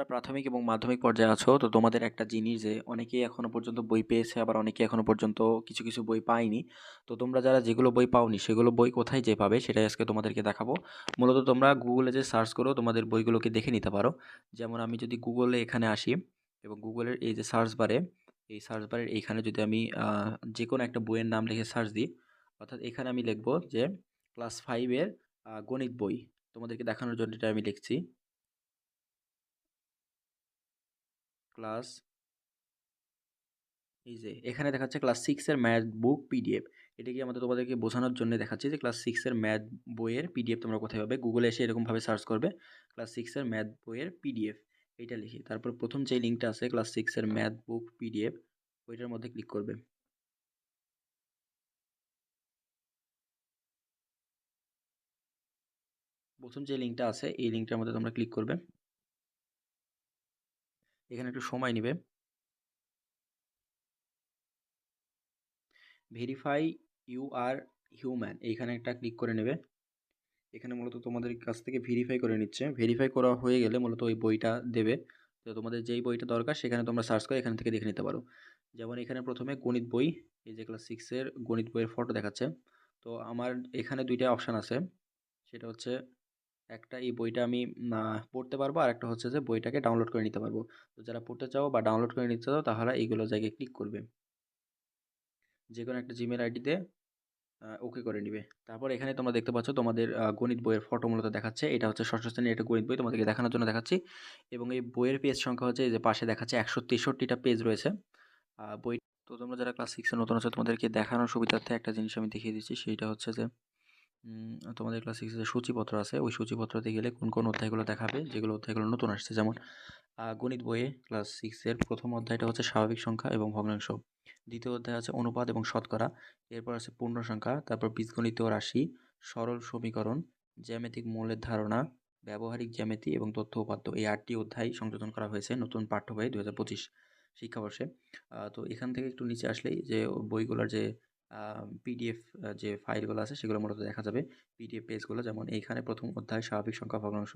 যারা প্রাথমিক এবং মাধ্যমিক পর্যায়ে আছো, তো তোমাদের একটা জিনিস যে অনেকেই এখনও পর্যন্ত বই পেয়েছে, আবার অনেকেই এখনও পর্যন্ত কিছু কিছু বই পায়নি। তো তোমরা যারা যেগুলো বই পাওনি, সেগুলো বই কোথায় যে পাবে সেটাই আজকে তোমাদেরকে দেখাবো। মূলত তোমরা গুগলে যে সার্চ করো, তোমাদের বইগুলোকে দেখে নিতে পারো। যেমন আমি যদি গুগলে এখানে আসি, এবং গুগলের এই যে সার্চ বারে এই সার্চ বারের এইখানে যদি আমি যে কোনো একটা বইয়ের নাম লিখে সার্চ দিই, অর্থাৎ এখানে আমি লিখব যে ক্লাস ফাইভের গণিত বই। তোমাদেরকে দেখানোর জন্য এটা আমি লিখছি। ক্লাস এই যে এখানে দেখাচ্ছে ক্লাস সিক্সের ম্যাথ বুক পিডিএফ এটা কি আমাদের তোমাদেরকে বোঝানোর জন্য দেখাচ্ছে যে ক্লাস সিক্সের ম্যাথ বইয়ের পিডিএফ তোমরা কোথায় পাবে? গুগলে এসে এরকমভাবে সার্চ করবে ক্লাস সিক্সের ম্যাথ বইয়ের পিডিএফ এইটা লিখে, তারপর প্রথম যে লিঙ্কটা আছে ক্লাস সিক্সের ম্যাথ বুক পিডিএফ ওইটার মধ্যে ক্লিক করবে। প্রথম যে লিঙ্কটা আছে, এই লিঙ্কটার মধ্যে তোমরা ক্লিক করবে। এখানে একটু সময় নেবে। ভেরিফাই ইউ আর হিউম্যান এইখানে একটা ক্লিক করে নেবে। এখানে মূলত তোমাদের কাছ থেকে ভেরিফাই করে নিচ্ছে। ভেরিফাই করা হয়ে গেলে মূলত ওই বইটা দেবে। তো তোমাদের যেই বইটা দরকার, সেখানে তোমরা সার্চ করে এখান থেকে দেখে নিতে পারো। যেমন এখানে প্রথমে গণিত বই, এই যে ক্লাস সিক্সের গণিত বইয়ের ফটো দেখাচ্ছে। তো আমার এখানে দুইটা অপশান আছে। সেটা হচ্ছে একটা এই বইটা আমি পড়তে পারব। আর একটা হচ্ছে যে বইটাকে ডাউনলোড করে নিতে পারব। তো যারা পড়তে চাও বা ডাউনলোড করে নিতে চাও তাহলে এইগুলো জায়গায় ক্লিক করবে। যে কোনো একটা জিমেল আইডিতে ওকে করে নিবে। তারপর এখানে তোমরা দেখতে পাচ্ছ তোমাদের গণিত বইয়ের ফটো মূলত দেখাচ্ছে। এটা হচ্ছে ষষ্ঠ শ্রেণির একটা গণিত বই তোমাদেরকে দেখানোর জন্য দেখাচ্ছি। এবং এই বইয়ের পেজ সংখ্যা হচ্ছে এই যে পাশে দেখাচ্ছে একশো তেষট্টিটা পেজ রয়েছে। বই তো তোমরা যারা ক্লাস সিক্সে নতুন আছে তোমাদেরকে দেখানোর সুবিধার্থে একটা জিনিস আমি দেখিয়ে দিচ্ছি। সেইটা হচ্ছে যে তোমাদের ক্লাস সিক্সে সূচিপত্র আছে, ওই সূচিপত্রতে গেলে কোন কোন অধ্যায়গুলো দেখাবে? যেগুলো অধ্যায়গুলো নতুন আসছে, যেমন গণিত বইয়ে ক্লাস সিক্সের প্রথম অধ্যায়টা হচ্ছে স্বাভাবিক সংখ্যা এবং ভগ্নাংশ। দ্বিতীয় অধ্যায় আছে অনুপাত এবং শতকরা। এরপর আছে পূর্ণ সংখ্যা, তারপর বীজগণিত রাশি, সরল সমীকরণ, জ্যামিতিক মূলের ধারণা, ব্যবহারিক জ্যামিতি এবং তথ্য উপাত্ত। এই আটটি অধ্যায় সংযোজন করা হয়েছে নতুন পাঠ্য বই দু হাজার পঁচিশ শিক্ষাবর্ষে। তো এখান থেকে একটু নিচে আসলেই যে বইগুলোর যে পিডিএফ যে ফাইলগুলো আছে সেগুলো মূলত দেখা যাবে পিডিএফ পেজগুলো। যেমন এইখানে প্রথম অধ্যায়, স্বাভাবিক সংখ্যা, ভগ্নাংশ।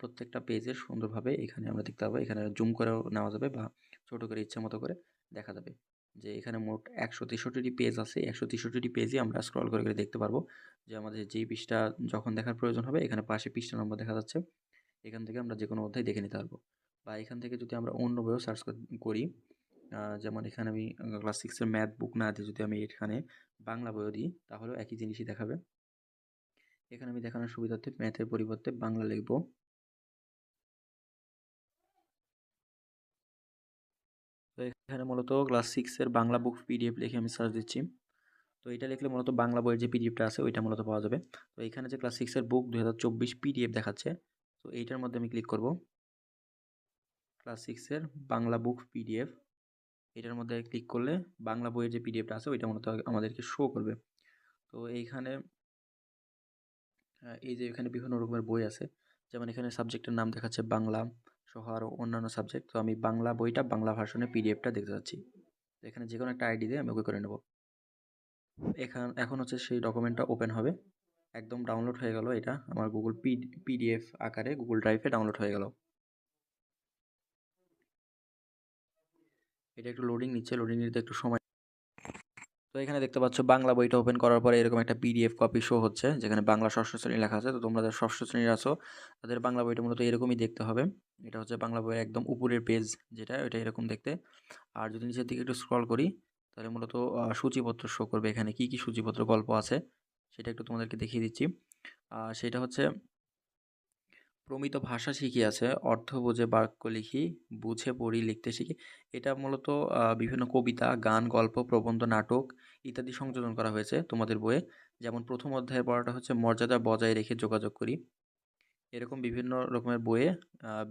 প্রত্যেকটা পেজের সুন্দরভাবে এখানে আমরা দেখতে পাবো। এখানে জুম করেও নেওয়া যাবে বা ছোটো করে ইচ্ছা মতো করে দেখা যাবে। যে এখানে মোট একশো তেষট্টিটি পেজ আছে। একশো তেষট্টিটি পেজই আমরা স্ক্রল করে করে দেখতে পারব যে আমাদের যেই পৃষ্ঠা যখন দেখার প্রয়োজন হবে, এখানে পাশে পৃষ্ঠা নম্বর দেখা যাচ্ছে। এখান থেকে আমরা যে কোনো অধ্যায় দেখে নিতে পারব। বা এখান থেকে যদি আমরা অন্য বইও সার্চ করি যেমন এখানে আমি ক্লাস সিক্সের ম্যাথ বুক না দিয়ে যদি আমি এখানে বাংলা বইও দিই, তাহলেও একই জিনিসই দেখাবে। এখানে আমি দেখানোর সুবিধার্থে ম্যাথের পরিবর্তে বাংলা লিখব। তো এখানে মূলত ক্লাস সিক্সের বাংলা বুক পিডিএফ লিখে আমি সার্চ দিচ্ছি। তো এটা লিখলে মূলত বাংলা বইয়ের যে পিডিএফটা আছে, ওইটা মূলত পাওয়া যাবে। তো এখানে যে ক্লাস সিক্সের বুক দু হাজার চব্বিশ পিডিএফ দেখাচ্ছে, তো এইটার মধ্যে আমি ক্লিক করব। ক্লাস সিক্সের বাংলা বুক পিডিএফ এটার মধ্যে ক্লিক করলে বাংলা বইয়ের যে পিডিএফটা আছে, ওইটা মূলত আমাদেরকে শো করবে। তো এইখানে এই যে এখানে বিভিন্ন রকমের বই আছে। যেমন এখানে সাবজেক্টের নাম দেখাচ্ছে বাংলা সহ আরও অন্যান্য সাবজেক্ট তো আমি বাংলা বইটা বাংলা ভার্সনে পিডিএফটা দেখতে যাচ্ছি তো এখানে যে কোনো একটা আইডি দিয়ে আমি ওকে করে নেব। এখান, এখন হচ্ছে সেই ডকুমেন্টটা ওপেন হবে। একদম ডাউনলোড হয়ে গেল এটা। আমার গুগল পিডিএফ আকারে গুগল ড্রাইভে ডাউনলোড হয়ে গেল। এটা একটু লোডিং নিচ্ছে লোডিং নিতে একটু সময় তো এখানে দেখতে পাচ্ছ বাংলা বইটা ওপেন করার পরে এরকম একটা পিডিএফ কপি শো হচ্ছে, যেখানে বাংলা ষষ্ঠ শ্রেণি লেখা আছে। তো তোমরা যারা ষষ্ঠ শ্রেণির আছো, তাদের বাংলা বইটা মূলত এরকমই দেখতে হবে। এটা হচ্ছে বাংলা বইয়ের একদম উপরের পেজ যেটা, ওইটা এরকম দেখতে। আর যদি নিচের দিকে একটু স্ক্রল করি, তাহলে মূলত সূচিপত্র শো করবে। এখানে কি কি সূচিপত্র গল্প আছে, সেটা একটু তোমাদেরকে দেখিয়ে দিচ্ছি। সেটা হচ্ছে প্রমিত ভাষা শিখিয়াছে, অর্থ বুঝে বাক্য লিখি, বুঝে পড়ি লিখতে শিখি। এটা মূলত বিভিন্ন কবিতা, গান, গল্প, প্রবন্ধ, নাটক ইত্যাদি সংযোজন করা হয়েছে তোমাদের বইয়ে। যেমন প্রথম অধ্যায়ের পড়াটা হচ্ছে, মর্যাদা বজায় রেখে যোগাযোগ করি। এরকম বিভিন্ন রকমের বইয়ে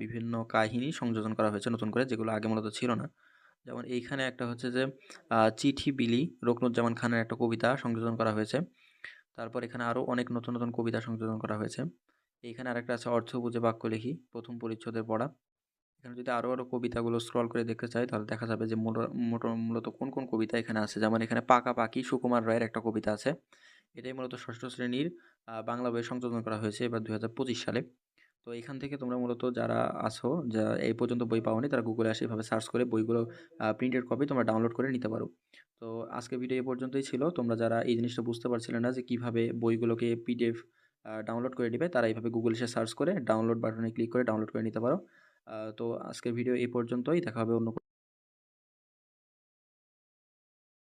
বিভিন্ন কাহিনী সংযোজন করা হয়েছে নতুন করে, যেগুলো আগে মূলত ছিল না। যেমন এইখানে একটা হচ্ছে যে চিঠি বিলি, রকনুজ্জামান খানের একটা কবিতা সংযোজন করা হয়েছে। তারপর এখানে আরও অনেক নতুন নতুন কবিতা সংযোজন করা হয়েছে। এইখানে আরেকটা আছে অর্থ বুঝে বাক্য লিখি, প্রথম পরিচ্ছদের পড়া। এখানে যদি আরও আরও কবিতাগুলো স্ক্রল করে দেখতে চাই, তাহলে দেখা যাবে যে মূলত কোন কোন কবিতা এখানে আছে। যেমন এখানে পাকা পাখি সুকুমার রায়ের একটা কবিতা আছে। এটাই মূলত ষষ্ঠ শ্রেণির বাংলা বইয়ে সংযোজন করা হয়েছে এবার দু হাজার পঁচিশ সালে। তো এখান থেকে তোমরা মূলত যারা আছো যা এই পর্যন্ত বই পাওনি, তারা গুগলে আসে এভাবে সার্চ করে বইগুলো প্রিন্টেড কপি তোমরা ডাউনলোড করে নিতে পারো। তো আজকে ভিডিও এ পর্যন্তই ছিল। তোমরা যারা এই জিনিসটা বুঝতে পারছিলে না যে কীভাবে বইগুলোকে পিডিএফ ডাউনলোড করে নেবে। তারা এইভাবে গুগল এসে সার্চ করে ডাউনলোড বাটনে ক্লিক করে ডাউনলোড করে নিতে পারো। তো আজকের ভিডিও এই পর্যন্তই। দেখা হবে অন্য